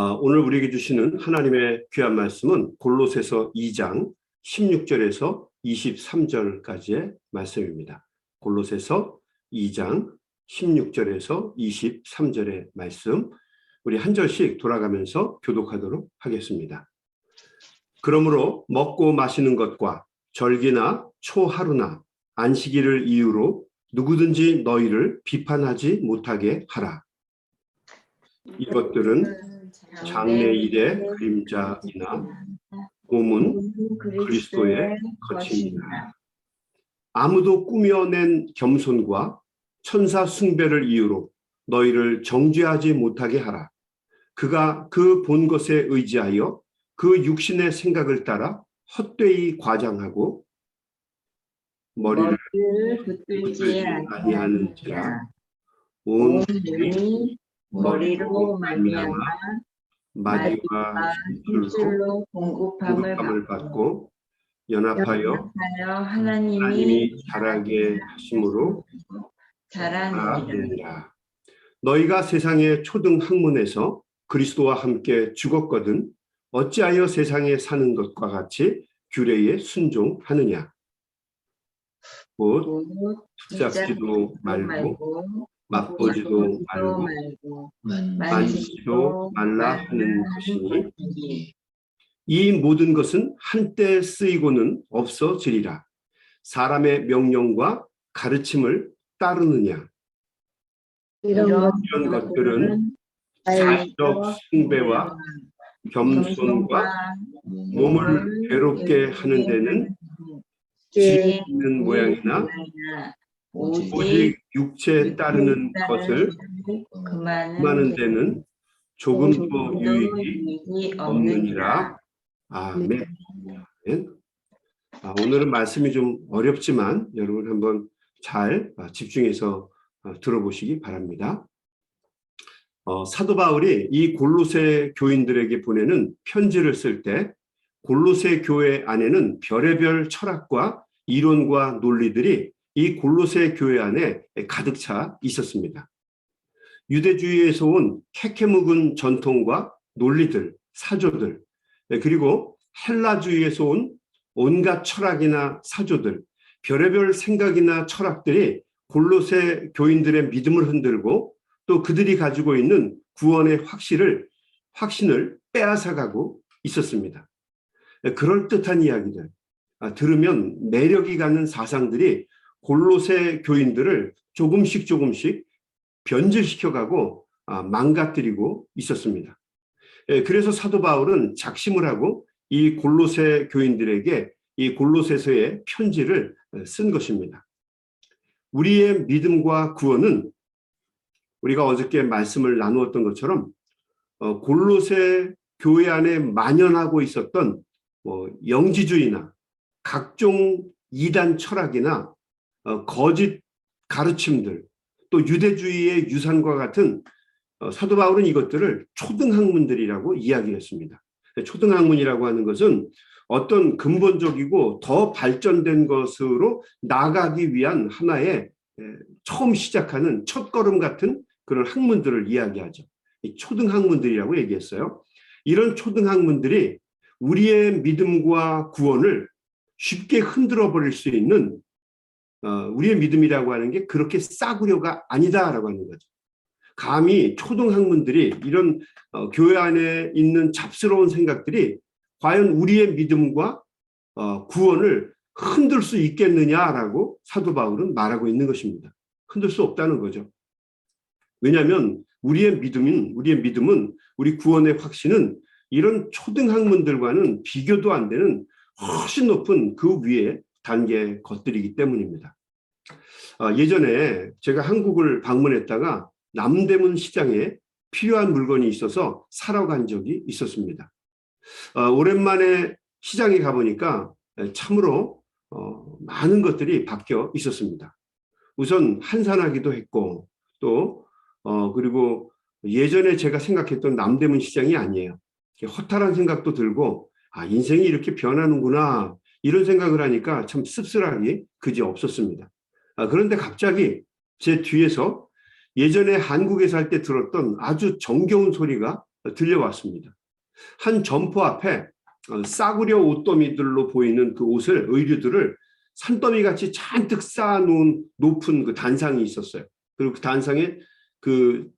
아, 오늘 우리에게 주시는 하나님의 귀한 말씀은 골로새서 2장 16절에서 23절까지의 말씀입니다. 골로새서 2장 16절에서 23절의 말씀 우리 한 절씩 돌아가면서 교독하도록 하겠습니다. 그러므로 먹고 마시는 것과 절기나 초하루나 안식일을 이유로 누구든지 너희를 비판하지 못하게 하라. 이것들은 장래 일의 그림자이나 몸은 그리스도의 거침이다. 아무도 꾸며낸 겸손과 천사 숭배를 이유로 너희를 정죄하지 못하게 하라. 그가 그 본 것에 의지하여 그 육신의 생각을 따라 헛되이 과장하고 머리를 붙들지 아니하는지라 온 머리로 말미암아 마디와 힘줄로 공급함을 공급함을 받고 연합하여 연합하여 하나님이 하나님이 자라게 하심으로 자라느니라 아니라 너희가 세상의 초등 학문에서 그리스도와 함께 죽었거든 어찌하여 세상에 사는 것과 같이 규례에 순종하느냐? 곧 붙잡지도 말고 맛보지도 말고. 만지지도 말라 하는 것이니 이 모든 것은 한때 쓰이고는 없어지리라. 사람의 명령과 가르침을 따르느냐. 이런 이런 것들은 사적 숭배와 겸손과 몸을 괴롭게 하는 데는 지 있는 모양이나 오직 육체에 따르는 것을 그만한 데는 조금도 유익이 없느니라. 아멘. 아멘. 아, 오늘은 말씀이 좀 어렵지만 여러분 한번 잘 아, 집중해서 아, 들어보시기 바랍니다. 어, 사도 바울이 이 골로새 교인들에게 보내는 편지를 쓸 때 골로새 교회 안에는 별의별 철학과 이론과 논리들이 이 골로새 교회 안에 가득 차 있었습니다. 유대주의에서 온 캐캐 묵은 전통과 논리들, 사조들, 네, 그리고 헬라주의에서 온 온갖 철학이나 사조들, 별의별 생각이나 철학들이 골로새 교인들의 믿음을 흔들고 또 그들이 가지고 있는 구원의 확신을 확신을 빼앗아가고 있었습니다. 네, 그럴 듯한 이야기들 아, 들으면 매력이 가는 사상들이 골로새 교인들을 조금씩 조금씩 변질시켜가고 아, 망가뜨리고 있었습니다. 예, 그래서 사도 바울은 작심을 하고 이 골로새 교인들에게 이 골로새서의 편지를 쓴 것입니다. 우리의 믿음과 구원은 우리가 어저께 말씀을 나누었던 것처럼 어, 골로새 교회 안에 만연하고 있었던 뭐 영지주의나 각종 이단 철학이나 어, 거짓 가르침들 또 유대주의의 유산과 같은 어, 사도 바울은 이것들을 초등학문들이라고 이야기했습니다. 초등학문이라고 하는 것은 어떤 근본적이고 더 발전된 것으로 나가기 위한 하나의 처음 시작하는 첫걸음 같은 그런 학문들을 이야기하죠. 초등학문들이라고 얘기했어요. 이런 초등학문들이 우리의 믿음과 구원을 쉽게 흔들어 버릴 수 있는 우리의 믿음이라고 하는 게 그렇게 싸구려가 아니다라고 하는 거죠. 감히 초등학문들이 이런 어, 교회 안에 있는 잡스러운 생각들이 과연 우리의 믿음과 어, 구원을 흔들 수 있겠느냐라고 사도 바울은 말하고 있는 것입니다. 흔들 수 없다는 거죠. 왜냐하면 우리의 믿음은 우리의 믿음은 우리 구원의 확신은 이런 초등학문들과는 비교도 안 되는 훨씬 높은 그 위에 단계 것들이기 때문입니다. 아, 예전에 제가 한국을 방문했다가 남대문 시장에 필요한 물건이 있어서 사러 간 적이 있었습니다. 어, 오랜만에 시장에 가보니까 참으로 어, 많은 것들이 바뀌어 있었습니다. 우선 한산하기도 했고 또 어, 그리고 예전에 제가 생각했던 남대문 시장이 아니에요. 허탈한 생각도 들고 아 인생이 이렇게 변하는구나 이런 생각을 하니까 참 씁쓸하기 그지 없었습니다. 아, 그런데 갑자기 제 뒤에서 예전에 한국에 살 때 들었던 아주 정겨운 소리가 들려왔습니다. 한 점포 앞에 어, 싸구려 옷더미들로 보이는 그 옷을 의류들을 산더미 같이 잔뜩 쌓아놓은 높은 그 단상이 있었어요. 그리고 그 단상에 그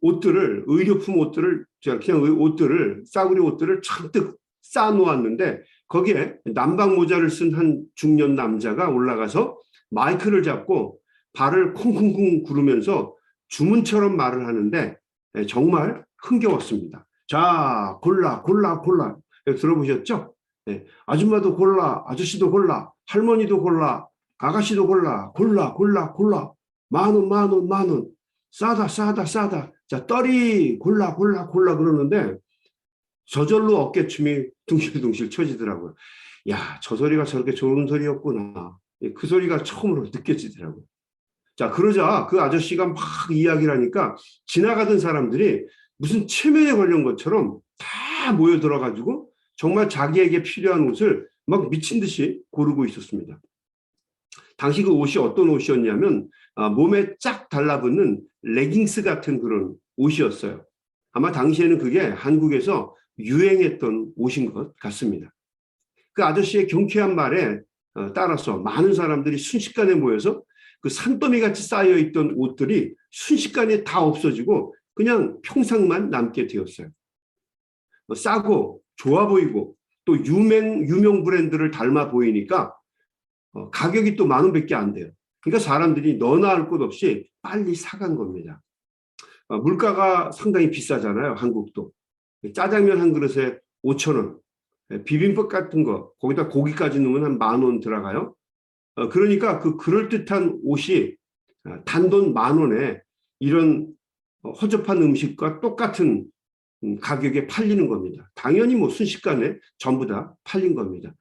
옷들을 의료품 옷들을 그냥 의- 옷들을 싸구려 옷들을 잔뜩 쌓아놓았는데 거기에 남방 모자를 쓴 한 중년 남자가 올라가서 마이크를 잡고 발을 쿵쿵쿵 구르면서 주문처럼 말을 하는데 예, 정말 흥겨웠습니다. 자, 골라, 골라, 골라. 예, 들어보셨죠? 예, 아줌마도 골라, 아저씨도 골라, 할머니도 골라, 아가씨도 골라, 골라, 골라, 골라. 만 원, 만 원, 만 원. 싸다, 싸다, 싸다. 자, 떨이 골라, 골라, 골라 그러는데 저절로 어깨춤이 둥실둥실 쳐지더라고요. 야, 저 소리가 저렇게 좋은 소리였구나. 예, 그 소리가 처음으로 느껴지더라고요. 자, 그러자 그 아저씨가 막 이야기를 하니까 지나가던 사람들이 무슨 체면에 걸린 것처럼 다 모여들어가지고 정말 자기에게 필요한 옷을 막 미친 듯이 고르고 있었습니다. 당시 그 옷이 어떤 옷이었냐면 아, 몸에 쫙 달라붙는 레깅스 같은 그런 옷이었어요. 아마 당시에는 그게 한국에서 유행했던 옷인 것 같습니다. 그 아저씨의 경쾌한 말에 어, 따라서 많은 사람들이 순식간에 모여서 그 산더미 같이 쌓여 있던 옷들이 순식간에 다 없어지고 그냥 평상만 남게 되었어요. 뭐 싸고 좋아 보이고 또 유명 유명 브랜드를 닮아 보이니까 어, 가격이 또 만 원밖에 안 돼요. 그러니까 사람들이 너나 할 것 없이 빨리 사간 겁니다. 어, 물가가 상당히 비싸잖아요. 한국도 짜장면 한 그릇에 5천 원, 예, 비빔밥 같은 거 거기다 고기까지 넣으면 한 만 원 들어가요. 어, 그러니까 그 그럴듯한 옷이 아, 단돈 만 원에 이런 어, 허접한 음식과 똑같은 음, 가격에 팔리는 겁니다. 당연히 뭐 순식간에 전부 다 팔린 겁니다.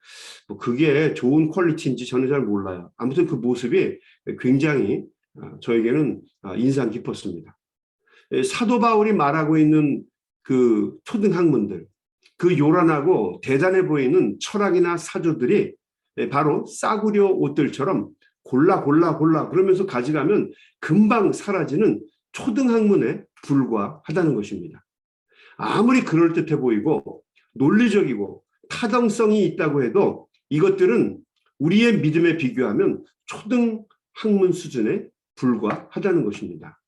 뭐 그게 좋은 퀄리티인지 저는 잘 몰라요. 아무튼 그 모습이 굉장히 아, 저에게는 아, 인상 깊었습니다. 예, 사도 바울이 말하고 있는 그 초등학문들, 그 요란하고 대단해 보이는 철학이나 사조들이 예, 바로 싸구려 옷들처럼 골라 골라 골라 그러면서 가져가면 금방 사라지는 초등학문에 불과하다는 것입니다. 아무리 그럴듯해 보이고 논리적이고 타당성이 있다고 해도 이것들은 우리의 믿음에 비교하면 초등학문 수준에 불과하다는 것입니다.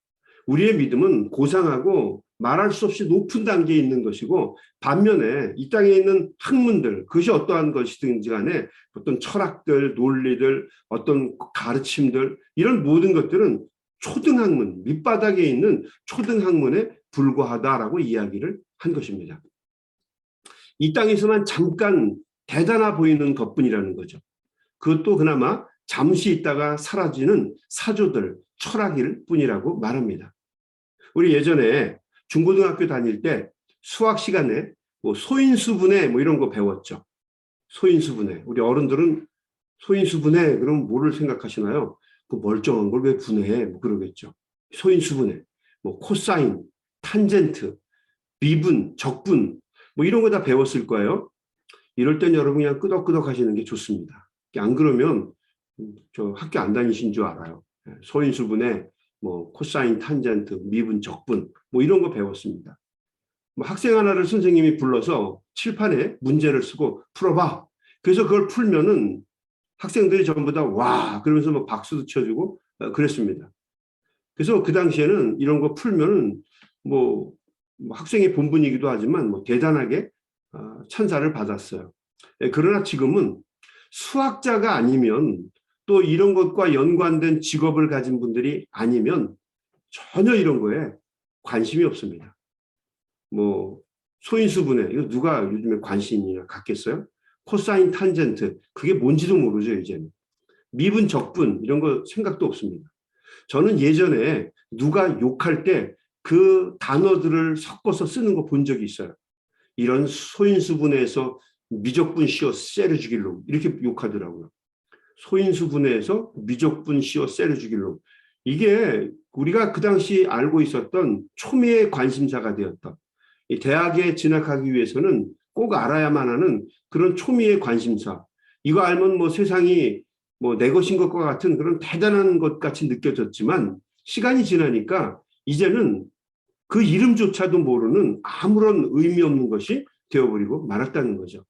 우리의 믿음은 고상하고 말할 수 없이 높은 단계에 있는 것이고 반면에 이 땅에 있는 학문들 그것이 어떠한 것이든지 간에 어떤 철학들 논리들 어떤 가르침들 이런 모든 것들은 초등학문 밑바닥에 있는 초등학문에 불과하다라고 이야기를 한 것입니다. 이 땅에서만 잠깐 대단하 보이는 것뿐이라는 거죠. 그것도 그나마 잠시 있다가 사라지는 사조들 철학일 뿐이라고 말합니다. 우리 예전에 중고등학교 다닐 때 수학 시간에 뭐 소인수분해 뭐 이런 거 배웠죠. 소인수분해. 우리 어른들은 소인수분해 그럼 뭐를 생각하시나요? 그 멀쩡한 걸 왜 분해해? 뭐 그러겠죠. 소인수분해. 뭐 코사인, 탄젠트, 미분, 적분 뭐 이런 거 다 배웠을 거예요. 이럴 땐 여러분 그냥 끄덕끄덕 하시는 게 좋습니다. 안 그러면 음, 저 학교 안 다니신 줄 알아요. 예, 소인수분해, 뭐 코사인, 탄젠트, 미분, 적분 뭐 이런 거 배웠습니다. 뭐 학생 하나를 선생님이 불러서 칠판에 문제를 쓰고 풀어봐. 그래서 그걸 풀면은 학생들이 전부 다 와 그러면서 막 박수도 쳐주고 어, 그랬습니다. 그래서 그 당시에는 이런 거 풀면은 뭐, 뭐 학생의 본분이기도 하지만 뭐 대단하게 어, 찬사를 받았어요. 예, 그러나 지금은 수학자가 아니면 또 이런 것과 연관된 직업을 가진 분들이 아니면 전혀 이런 거에 관심이 없습니다. 뭐 소인수 분해 이거 누가 요즘에 관심이나 갖겠어요? 코사인 탄젠트 그게 뭔지도 모르죠 이제는 미분 적분 이런 거 생각도 없습니다. 저는 예전에 누가 욕할 때 그 단어들을 섞어서 쓰는 거 본 적이 있어요. 이런 소인수 분해에서 미적분 씌어 죽일놈 이렇게 욕하더라고요. 소인수 분해에서 미적분 씌어 쎄를 죽일놈 이게 우리가 그 당시 알고 있었던 초미의 관심사가 되었던 이 대학에 진학하기 위해서는 꼭 알아야만 하는 그런 초미의 관심사. 이거 알면 뭐 세상이 뭐 내 것인 것과 같은 그런 대단한 것 같이 느껴졌지만 시간이 지나니까 이제는 그 이름조차도 모르는 아무런 의미 없는 것이 되어버리고 말았다는 거죠.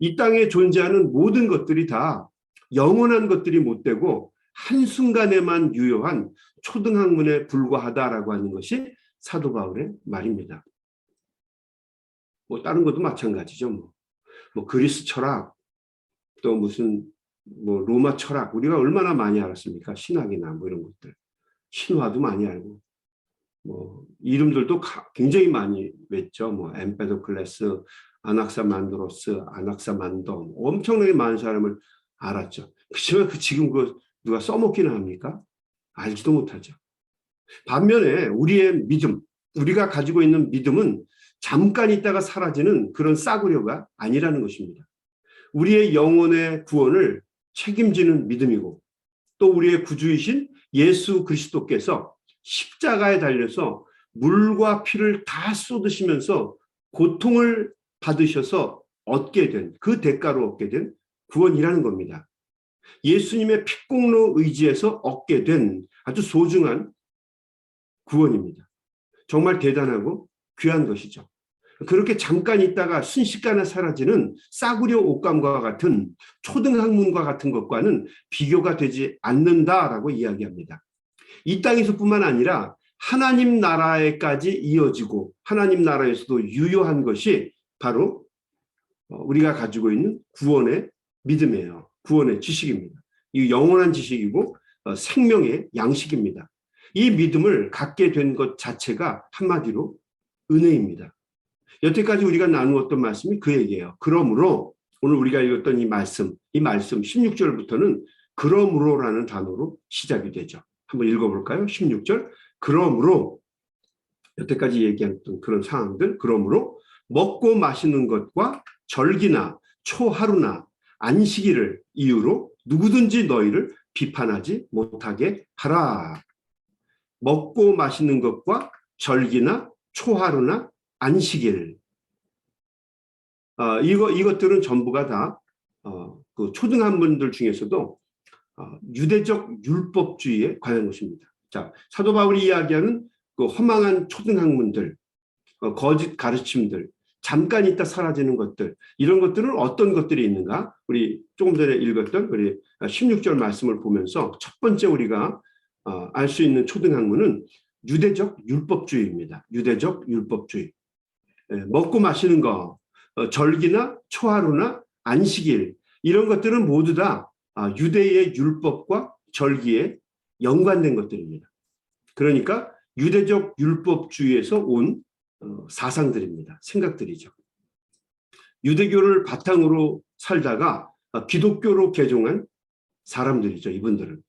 이 땅에 존재하는 모든 것들이 다 영원한 것들이 못 되고 한순간에만 유효한 초등학문에 불과하다라고 하는 것이 사도 바울의 말입니다. 뭐 다른 것도 마찬가지죠. 뭐, 뭐 그리스 철학 또 무슨 뭐 로마 철학 우리가 얼마나 많이 알았습니까? 신학이나 뭐 이런 것들 신화도 많이 알고 뭐 이름들도 가- 굉장히 많이 냈죠. 뭐 엠페도클레스, 아낙사만드로스, 아낙사만돈 엄청나게 많은 사람을 알았죠. 그렇지만 그 지금 그 누가 써먹기는 합니까? 알지도 못하죠. 반면에 우리의 믿음, 우리가 가지고 있는 믿음은 잠깐 있다가 사라지는 그런 싸구려가 아니라는 것입니다. 우리의 영혼의 구원을 책임지는 믿음이고 또 우리의 구주이신 예수 그리스도께서 십자가에 달려서 물과 피를 다 쏟으시면서 고통을 받으셔서 얻게 된 그 대가로 얻게 된 구원이라는 겁니다. 예수님의 피공로 의지에서 얻게 된 아주 소중한 구원입니다. 정말 대단하고 귀한 것이죠. 그렇게 잠깐 있다가 순식간에 사라지는 싸구려 옷감과 같은 초등학문과 같은 것과는 비교가 되지 않는다라고 이야기합니다. 이 땅에서뿐만 아니라 하나님 나라에까지 이어지고 하나님 나라에서도 유효한 것이 바로 어, 우리가 가지고 있는 구원의 믿음이에요. 구원의 지식입니다. 이 영원한 지식이고 어, 생명의 양식입니다. 이 믿음을 갖게 된 것 자체가 한마디로 은혜입니다. 여태까지 우리가 나누었던 말씀이 그 얘기예요. 그러므로 오늘 우리가 읽었던 이 말씀, 이 말씀 16절부터는 그러므로라는 단어로 시작이 되죠. 한번 읽어볼까요? 16절. 그러므로 여태까지 얘기했던 그런 상황들, 그러므로 먹고 마시는 것과 절기나 초하루나 안식일을 이유로 누구든지 너희를 비판하지 못하게 하라. 먹고 마시는 것과 절기나 초하루나 안식일. 어, 이거 이것들은 전부가 다 어, 그 초등학문들 중에서도 어, 유대적 율법주의에 관한 것입니다. 자, 사도 바울이 이야기하는 그 허망한 초등학문들, 어, 거짓 가르침들, 잠깐 있다 사라지는 것들, 이런 것들은 어떤 것들이 있는가? 우리 조금 전에 읽었던 우리 16절 말씀을 보면서 첫 번째 우리가 어, 알수 있는 초등학문은 유대적 율법주의입니다. 유대적 율법주의. 예, 먹고 마시는 거, 어, 절기나 초하루나 안식일 이런 것들은 모두 다 아, 유대의 율법과 절기에 연관된 것들입니다. 그러니까 유대적 율법주의에서 온 어, 사상들입니다. 생각들이죠. 유대교를 바탕으로 살다가 어, 기독교로 개종한 사람들이죠. 이분들은.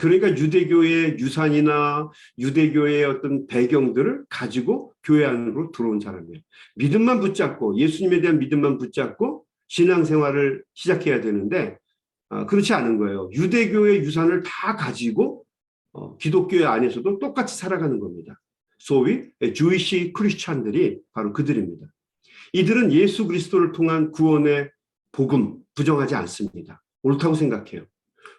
그러니까 유대교의 유산이나 유대교의 어떤 배경들을 가지고 교회 안으로 들어온 사람이에요. 믿음만 붙잡고 예수님에 대한 믿음만 붙잡고 신앙생활을 시작해야 되는데 아, 그렇지 않은 거예요. 유대교의 유산을 다 가지고 어, 기독교 안에서도 똑같이 살아가는 겁니다. 소위 주이시 크리스찬들이 바로 그들입니다. 이들은 예수 그리스도를 통한 구원의 복음 부정하지 않습니다. 옳다고 생각해요.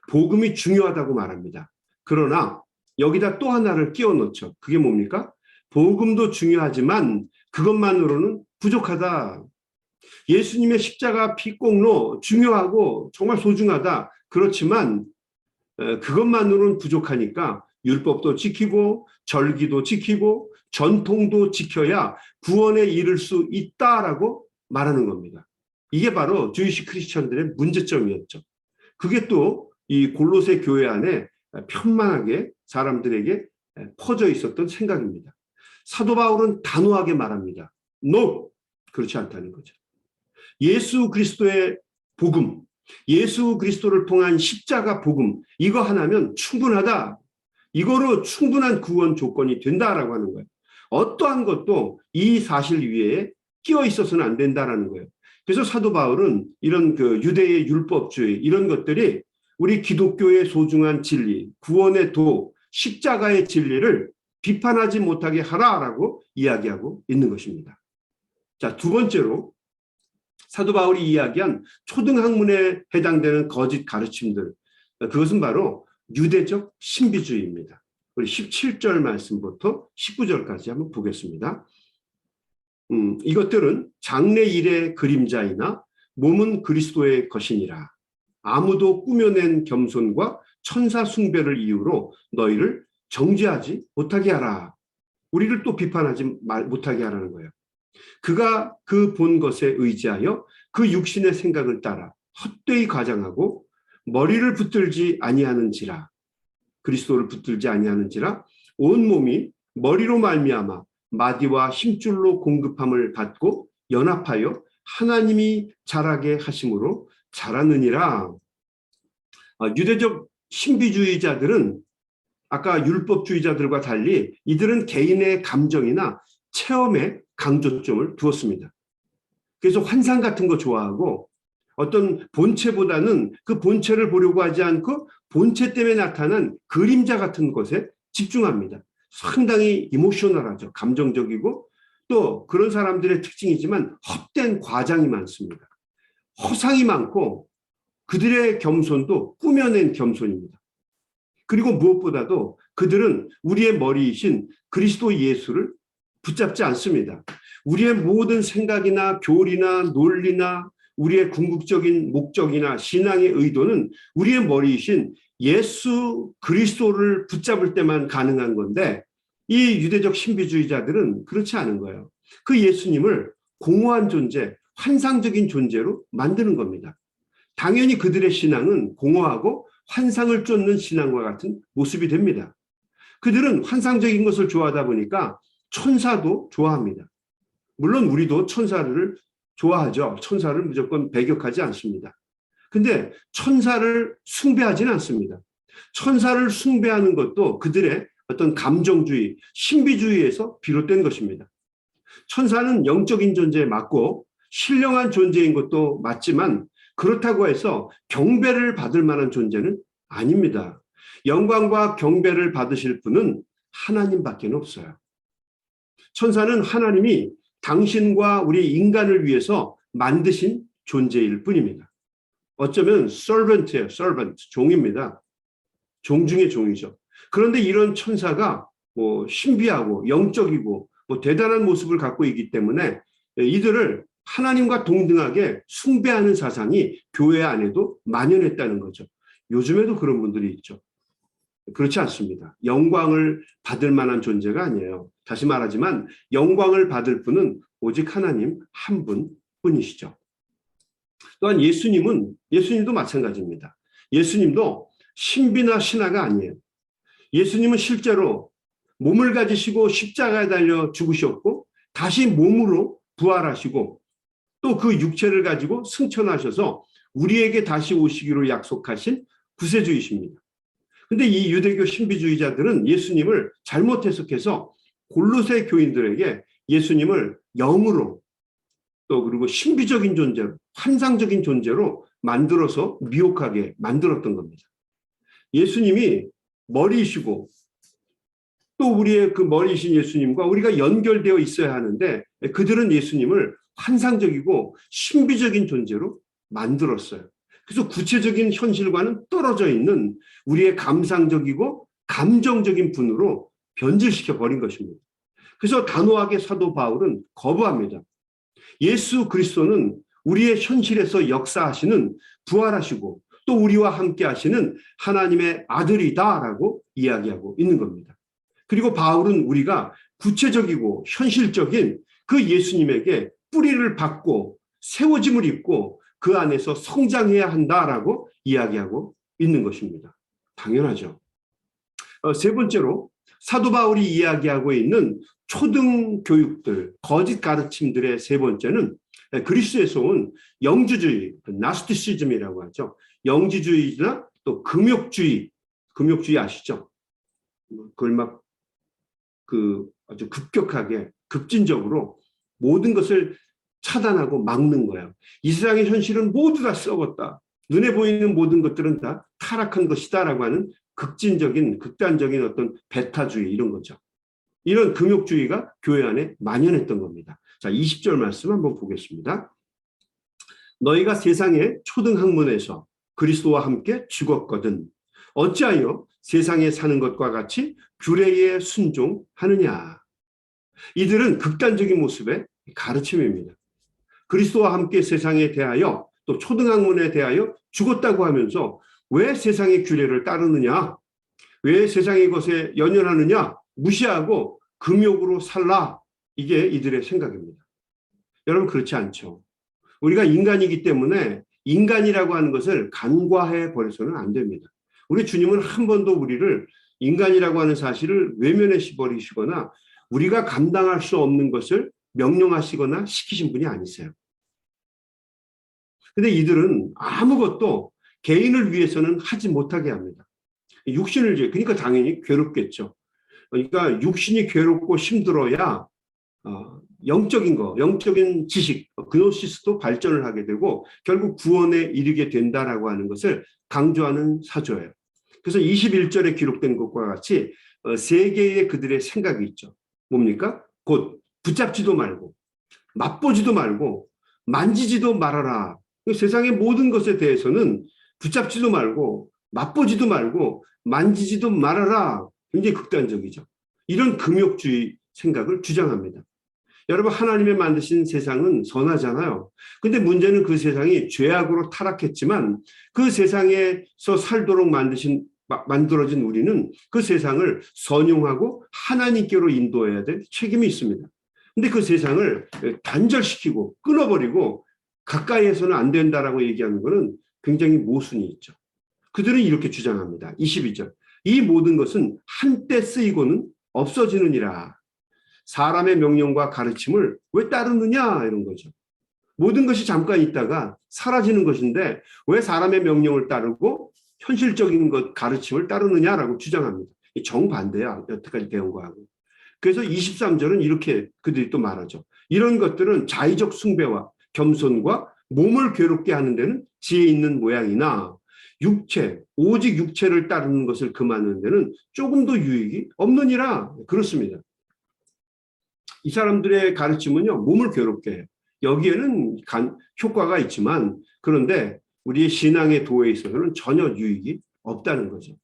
복음이 중요하다고 말합니다. 그러나 여기다 또 하나를 끼워 넣죠. 그게 뭡니까? 복음도 중요하지만 그것만으로는 부족하다. 예수님의 십자가 피공로 중요하고 정말 소중하다. 그렇지만 에, 그것만으로는 부족하니까 율법도 지키고 절기도 지키고 전통도 지켜야 구원에 이를 수 있다라고 말하는 겁니다. 이게 바로 주이시 크리스천들의 문제점이었죠. 그게 또 이 골로새 교회 안에 편만하게 사람들에게 퍼져 있었던 생각입니다. 사도 바울은 단호하게 말합니다. No! 그렇지 않다는 거죠. 예수 그리스도의 복음, 예수 그리스도를 통한 십자가 복음, 이거 하나면 충분하다. 이거로 충분한 구원 조건이 된다라고 하는 거예요. 어떠한 것도 이 사실 위에 끼어 있어서는 안 된다라는 거예요. 그래서 사도 바울은 이런 그 유대의 율법주의 이런 것들이 우리 기독교의 소중한 진리, 구원의 도, 십자가의 진리를 비판하지 못하게 하라라고 이야기하고 있는 것입니다. 자, 두 번째로 사도 바울이 이야기한 초등학문에 해당되는 거짓 가르침들. 그것은 바로 유대적 신비주의입니다. 우리 17절 말씀부터 19절까지 한번 보겠습니다. 음, 이것들은 장래 일의 그림자이나 몸은 그리스도의 것이니라. 아무도 꾸며낸 겸손과 천사 숭배를 이유로 너희를 정죄하지 못하게 하라. 우리를 또 비판하지 말- 못하게 하라는 거예요. 그가 그 본 것에 의지하여 그 육신의 생각을 따라 헛되이 과장하고 머리를 붙들지 아니하는지라 그리스도를 붙들지 아니하는지라 온 몸이 머리로 말미암아 마디와 힘줄로 공급함을 받고 연합하여 하나님이 자라게 하심으로 자라느니라. 아, 유대적 신비주의자들은 아까 율법주의자들과 달리 이들은 개인의 감정이나 체험에 강조점을 두었습니다. 그래서 환상 같은 거 좋아하고 어떤 본체보다는 그 본체를 보려고 하지 않고 본체 때문에 나타난 그림자 같은 것에 집중합니다. 상당히 이모셔널하죠. 감정적이고 또 그런 사람들의 특징이지만 헛된 과장이 많습니다. 허상이 많고 그들의 겸손도 꾸며낸 겸손입니다. 그리고 무엇보다도 그들은 우리의 머리이신 그리스도 예수를 붙잡지 않습니다. 우리의 모든 생각이나 교리나 논리나 우리의 궁극적인 목적이나 신앙의 의도는 우리의 머리이신 예수 그리스도를 붙잡을 때만 가능한 건데 이 유대적 신비주의자들은 그렇지 않은 거예요. 그 예수님을 공허한 존재, 환상적인 존재로 만드는 겁니다. 당연히 그들의 신앙은 공허하고 환상을 쫓는 신앙과 같은 모습이 됩니다. 그들은 환상적인 것을 좋아하다 보니까 천사도 좋아합니다. 물론 우리도 천사를 좋아하죠. 천사를 무조건 배격하지 않습니다. 근데 천사를 숭배하지는 않습니다. 천사를 숭배하는 것도 그들의 어떤 감정주의, 신비주의에서 비롯된 것입니다. 천사는 영적인 존재에 맞고 신령한 존재인 것도 맞지만 그렇다고 해서 경배를 받을 만한 존재는 아닙니다. 영광과 경배를 받으실 분은 하나님밖에 없어요. 천사는 하나님이 당신과 우리 인간을 위해서 만드신 존재일 뿐입니다. 어쩌면 servant예요, servant, 종입니다. 종 중의 종이죠. 그런데 이런 천사가 뭐 신비하고 영적이고 뭐 대단한 모습을 갖고 있기 때문에 이들을 하나님과 동등하게 숭배하는 사상이 교회 안에도 만연했다는 거죠. 요즘에도 그런 분들이 있죠. 그렇지 않습니다. 영광을 받을 만한 존재가 아니에요. 다시 말하지만 영광을 받을 분은 오직 하나님 한 분 뿐이시죠. 또한 예수님은 예수님도 마찬가지입니다. 예수님도 신비나 신화가 아니에요. 예수님은 실제로 몸을 가지시고 십자가에 달려 죽으셨고 다시 몸으로 부활하시고 또 그 육체를 가지고 승천하셔서 우리에게 다시 오시기로 약속하신 구세주이십니다. 근데 이 유대교 신비주의자들은 예수님을 잘못 해석해서 골로새 교인들에게 예수님을 영으로 또 그리고 신비적인 존재로 환상적인 존재로 만들어서 미혹하게 만들었던 겁니다. 예수님이 머리이시고 또 우리의 그 머리이신 예수님과 우리가 연결되어 있어야 하는데 그들은 예수님을 환상적이고 신비적인 존재로 만들었어요. 그래서 구체적인 현실과는 떨어져 있는 우리의 감상적이고 감정적인 분으로 변질시켜 버린 것입니다. 그래서 단호하게 사도 바울은 거부합니다. 예수 그리스도는 우리의 현실에서 역사하시는 부활하시고 또 우리와 함께 하시는 하나님의 아들이다라고 이야기하고 있는 겁니다. 그리고 바울은 우리가 구체적이고 현실적인 그 예수님에게 뿌리를 받고 세워짐을 입고 그 안에서 성장해야 한다라고 이야기하고 있는 것입니다. 당연하죠. 어, 세 번째로 사도 바울이 이야기하고 있는 초등 교육들, 거짓 가르침들의 세 번째는 그리스에서 온 영주주의, 나스티시즘이라고 하죠. 영지주의나 또 금욕주의, 금욕주의 아시죠? 그걸 막 그 아주 급격하게 급진적으로 모든 것을 차단하고 막는 거예요. 이 세상의 현실은 모두 다 썩었다. 눈에 보이는 모든 것들은 다 타락한 것이다라고 하는 극진적인 극단적인 어떤 배타주의 이런 거죠. 이런 금욕주의가 교회 안에 만연했던 겁니다. 자, 20절 말씀 한번 보겠습니다. 너희가 세상의 초등학문에서 그리스도와 함께 죽었거든. 어찌하여 세상에 사는 것과 같이 규례에 순종하느냐. 이들은 극단적인 모습의 가르침입니다. 그리스도와 함께 세상에 대하여 또 초등학문에 대하여 죽었다고 하면서 왜 세상의 규례를 따르느냐? 왜 세상의 것에 연연하느냐? 무시하고 금욕으로 살라. 이게 이들의 생각입니다. 여러분 그렇지 않죠. 우리가 인간이기 때문에 인간이라고 하는 것을 간과해 버려서는 안 됩니다. 우리 주님은 한 번도 우리를 인간이라고 하는 사실을 외면해 버리시거나 우리가 감당할 수 없는 것을 명령하시거나 시키신 분이 아니세요. 근데 이들은 아무것도 개인을 위해서는 하지 못하게 합니다. 육신을 위해 그러니까 당연히 괴롭겠죠. 그러니까 육신이 괴롭고 힘들어야 어, 영적인 거, 영적인 지식, 그노시스도 발전을 하게 되고 결국 구원에 이르게 된다라고 하는 것을 강조하는 사조예요. 그래서 21절에 기록된 것과 같이 어, 세 개의 그들의 생각이 있죠. 뭡니까? 곧 붙잡지도 말고 맛보지도 말고 만지지도 말아라. 세상의 모든 것에 대해서는 붙잡지도 말고 맛보지도 말고 만지지도 말아라. 굉장히 극단적이죠. 이런 금욕주의 생각을 주장합니다. 여러분 하나님의 만드신 세상은 선하잖아요. 근데 문제는 그 세상이 죄악으로 타락했지만 그 세상에서 살도록 만드신 마- 만들어진 우리는 그 세상을 선용하고 하나님께로 인도해야 될 책임이 있습니다. 근데 그 세상을 단절시키고 끊어버리고 가까이에서는 안 된다라고 얘기하는 것은 굉장히 모순이 있죠. 그들은 이렇게 주장합니다. 22절. 이 모든 것은 한때 쓰이고는 없어지느니라. 사람의 명령과 가르침을 왜 따르느냐 이런 거죠. 모든 것이 잠깐 있다가 사라지는 것인데 왜 사람의 명령을 따르고 현실적인 것 가르침을 따르느냐라고 주장합니다. 이 정반대야 여태까지 배운 거하고. 그래서 23절은 이렇게 그들이 또 말하죠. 이런 것들은 자의적 숭배와 겸손과 몸을 괴롭게 하는 데는 지혜 있는 모양이나 육체, 오직 육체를 따르는 것을 금하는 데는 조금도 유익이 없느니라 그렇습니다. 이 사람들의 가르침은요, 몸을 괴롭게 해요. 여기에는 간, 효과가 있지만, 그런데 우리의 신앙의 도에 있어서는 전혀 유익이 없다는 거죠.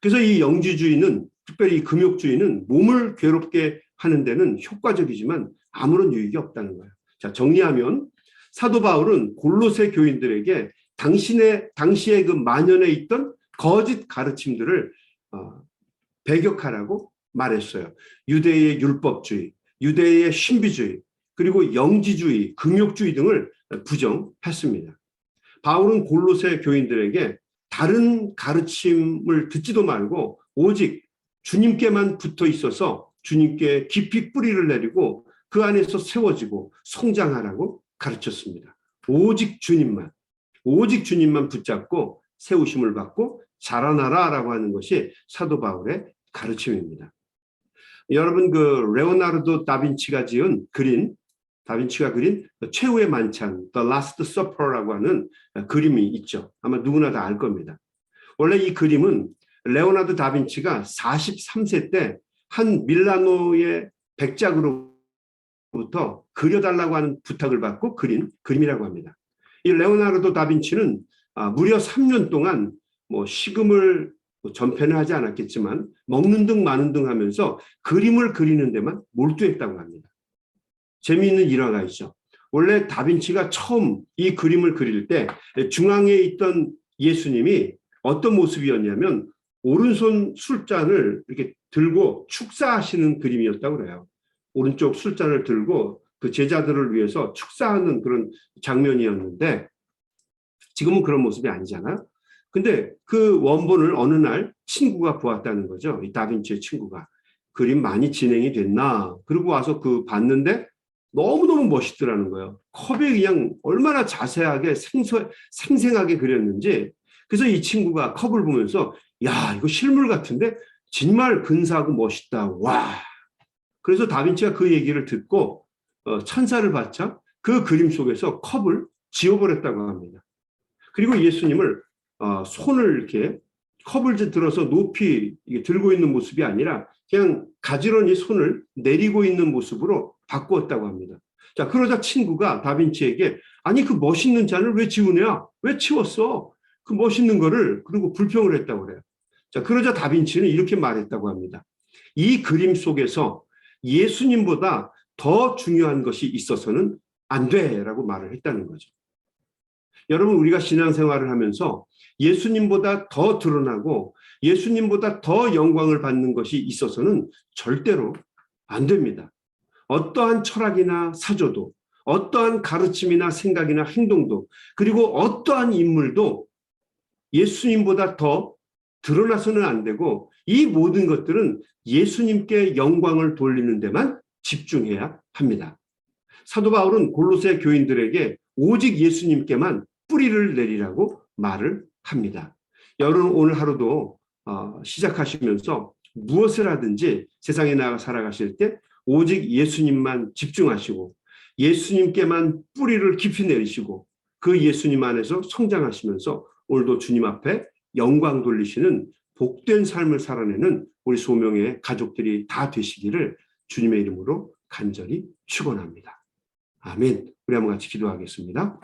그래서 이 영지주의는, 특별히 이 금욕주의는 몸을 괴롭게 하는 데는 효과적이지만 아무런 유익이 없다는 거예요. 자, 정리하면 사도 바울은 골로새 교인들에게 당신의, 당시에 그 만연해 있던 거짓 가르침들을 어, 배격하라고 말했어요. 유대의 율법주의, 유대의 신비주의, 그리고 영지주의, 금욕주의 등을 부정했습니다. 바울은 골로새 교인들에게 다른 가르침을 듣지도 말고 오직 주님께만 붙어 있어서 주님께 깊이 뿌리를 내리고 그 안에서 세워지고 성장하라고 가르쳤습니다. 오직 주님만, 오직 주님만 붙잡고 세우심을 받고 자라나라라고 하는 것이 사도 바울의 가르침입니다. 여러분 그 레오나르도 다빈치가 지은 그린 다빈치가 그린 최후의 만찬 The Last Supper라고 하는 그림이 있죠. 아마 누구나 다 알 겁니다. 원래 이 그림은 레오나르도 다빈치가 43세 때 한 밀라노의 백작으로부터 그려달라고 하는 부탁을 받고 그린 그림이라고 합니다. 이 레오나르도 다빈치는 아, 무려 3년 동안 뭐 식음을 뭐 전편을 하지 않았겠지만 먹는 등 마는 등 하면서 그림을 그리는 데만 몰두했다고 합니다. 재미있는 일화가 있죠. 원래 다빈치가 처음 이 그림을 그릴 때 중앙에 있던 예수님이 어떤 모습이었냐면 오른손 술잔을 이렇게 들고 축사하시는 그림이었다고 그래요. 오른쪽 술잔을 들고 그 제자들을 위해서 축사하는 그런 장면이었는데 지금은 그런 모습이 아니잖아요. 근데 그 원본을 어느 날 친구가 보았다는 거죠. 이 다빈치의 친구가. 그림 많이 진행이 됐나. 그리고 와서 그 봤는데 너무너무 멋있더라는 거예요. 컵에 그냥 얼마나 자세하게 생소, 생생하게 그렸는지. 그래서 이 친구가 컵을 보면서 야, 이거 실물 같은데 정말 근사하고 멋있다. 와. 그래서 다빈치가 그 얘기를 듣고 어, 천사를 받자 그 그림 속에서 컵을 지워버렸다고 합니다. 그리고 예수님을 어, 손을 이렇게 컵을 들어서 높이 들고 있는 모습이 아니라 그냥 가지런히 손을 내리고 있는 모습으로 바꾸었다고 합니다. 자, 그러자 친구가 다빈치에게 아니 그 멋있는 잔을 왜 지우냐? 왜 치웠어? 그 멋있는 거를 그리고 불평을 했다고 그래요. 자, 그러자 다빈치는 이렇게 말했다고 합니다. 이 그림 속에서 예수님보다 더 중요한 것이 있어서는 안 돼라고 말을 했다는 거죠. 여러분, 우리가 신앙생활을 하면서 예수님보다 더 드러나고 예수님보다 더 영광을 받는 것이 있어서는 절대로 안 됩니다. 어떠한 철학이나 사조도, 어떠한 가르침이나 생각이나 행동도, 그리고 어떠한 인물도 예수님보다 더 드러나서는 안 되고 이 모든 것들은 예수님께 영광을 돌리는 데만 집중해야 합니다. 사도 바울은 골로새 교인들에게 오직 예수님께만 뿌리를 내리라고 말을 합니다. 여러분 오늘 하루도 어, 시작하시면서 무엇을 하든지 세상에 나가 살아가실 때 오직 예수님만 집중하시고 예수님께만 뿌리를 깊이 내리시고 그 예수님 안에서 성장하시면서 오늘도 주님 앞에 영광 돌리시는 복된 삶을 살아내는 우리 소명의 가족들이 다 되시기를 주님의 이름으로 간절히 축원합니다. 아멘. 우리 한번 같이 기도하겠습니다.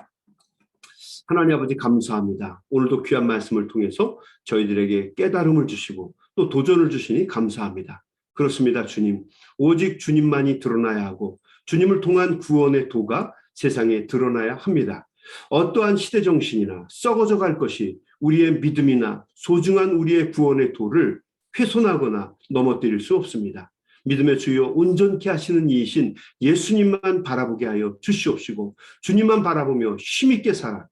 하나님 아버지 감사합니다. 오늘도 귀한 말씀을 통해서 저희들에게 깨달음을 주시고 또 도전을 주시니 감사합니다. 그렇습니다, 주님. 오직 주님만이 드러나야 하고 주님을 통한 구원의 도가 세상에 드러나야 합니다. 어떠한 시대 정신이나 썩어져 갈 것이 우리의 믿음이나 소중한 우리의 구원의 도를 훼손하거나 넘어뜨릴 수 없습니다. 믿음의 주요 온전케 하시는 이이신 예수님만 바라보게 하여 주시옵시고 주님만 바라보며 힘있게 살아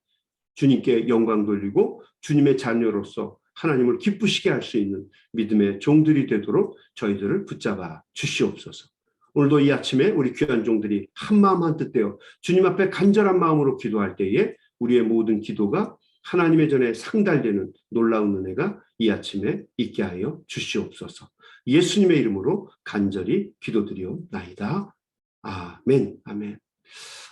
주님께 영광 돌리고 주님의 자녀로서 하나님을 기쁘시게 할 수 있는 믿음의 종들이 되도록 저희들을 붙잡아 주시옵소서. 오늘도 이 아침에 우리 귀한 종들이 한 마음 한 뜻되어 주님 앞에 간절한 마음으로 기도할 때에 우리의 모든 기도가 하나님의 전에 상달되는 놀라운 은혜가 이 아침에 있게 하여 주시옵소서. 예수님의 이름으로 간절히 기도드리옵나이다. 아멘, 아멘.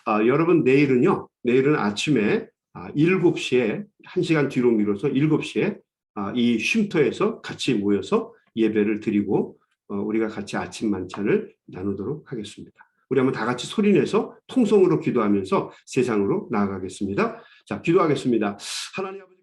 아, 여러분 내일은요. 내일은 아침에 아, 7시에 1시간 뒤로 미뤄서 7시에 아, 이 쉼터에서 같이 모여서 예배를 드리고 어, 우리가 같이 아침 만찬을 나누도록 하겠습니다. 우리 한번 다 같이 소리내서 통성으로 기도하면서 세상으로 나아가겠습니다. 자, 기도하겠습니다. 하나님 아버지